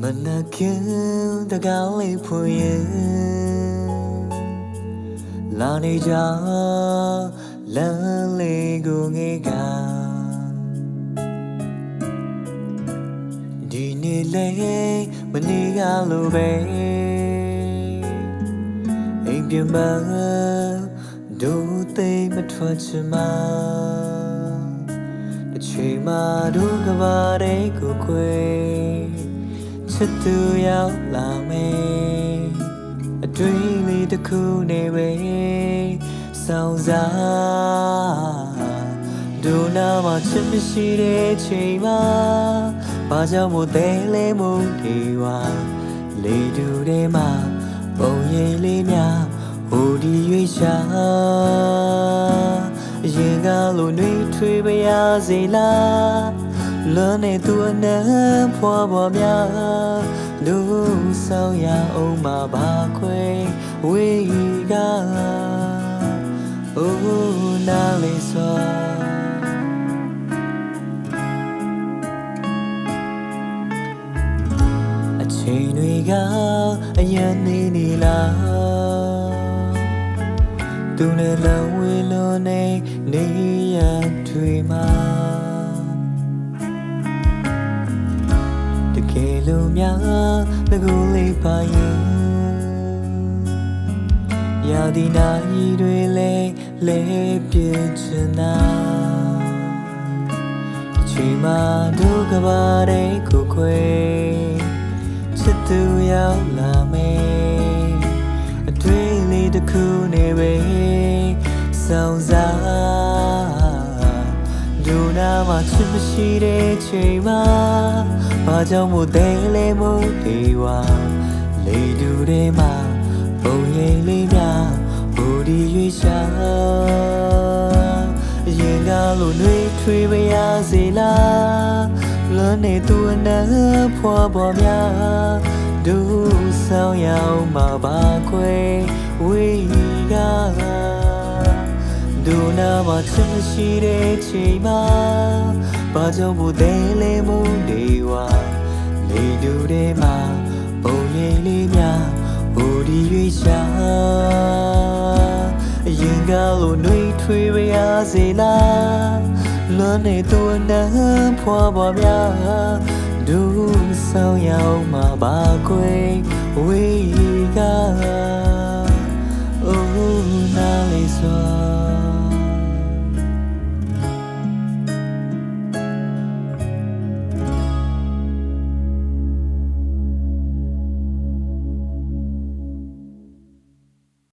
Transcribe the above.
မနခင်တကောင်းလေးဖွင့်ရင်လာနေကြလမ်းလေးကိုငေးကဒီနေ့လေမနေ့ကလိုပဲအိမ်ပြန်မဒူသိမ်းမထွက်ချင်မှာအချိန်မှတို့ကဘာတဲ့ကိုခွေ ချစ်သူရောက်လာမယ်အတွေ့အလေးတစ်ခုနေပဲစောင်းစားဒူနာမှာချစ်မရှိတဲ့ချိန်မှာဘာကြောင့်မို့တဲလဲမို့ဒီဝါလေတူထဲမှာပုံရိပ်လေးများဟိုဒီရွေးရှာအရင်ကလိုနှွေးထွေးပါရစေလား လွန်နေသူအနံဖွာပေါ်များလူဆောင်ရအောင်မှာပါခွေဝေးကအိုးနာလေးစွာအချိန်တွေကအယံနေနေလားသူနဲ့လဝေလုံးနေနေရတွေမှာ လို့များငကိုလေးပါရင်ရာဒီနာရီတွေလဲလဲပြည့်ချင်တာအချိန်မှတို့ကဘာတဲ့ကိုခွေချစ်သူရောက်လာမယ်အတွေ့အလေးတစ်ခုနေပဲစောင်းစား ဒူနာမှာချစ်မရှိတဲ့ချိန်မှာဘာကြောင့်မို့တဲလဲမို့ဒီဝါလေတူတွေမှာပုံရိပ်လေးများဘူဒီရွေးရှာရင်ကလို့နှွေးထွေးပါရစေလားလွန်နေသူအနံဖွာပေါ်များဒူဆောင်ရအောင်မှာပါခွေဝေးကဒူ နာမချင်ရှိတဲ့ချိန်မှာဘာကြောင့်ဘုဒဲလေးမုန်ဒီဝါလေတူတွေမှာပုံရိပ်လေးများဟိုဒီရွေးရှာအရင်ကလိုနှွေးထွေးပါရစေလားလွန်နေသူအနံဖွာပေါ်များဒူဆောင်ရောက်မှာပါခွေဝေ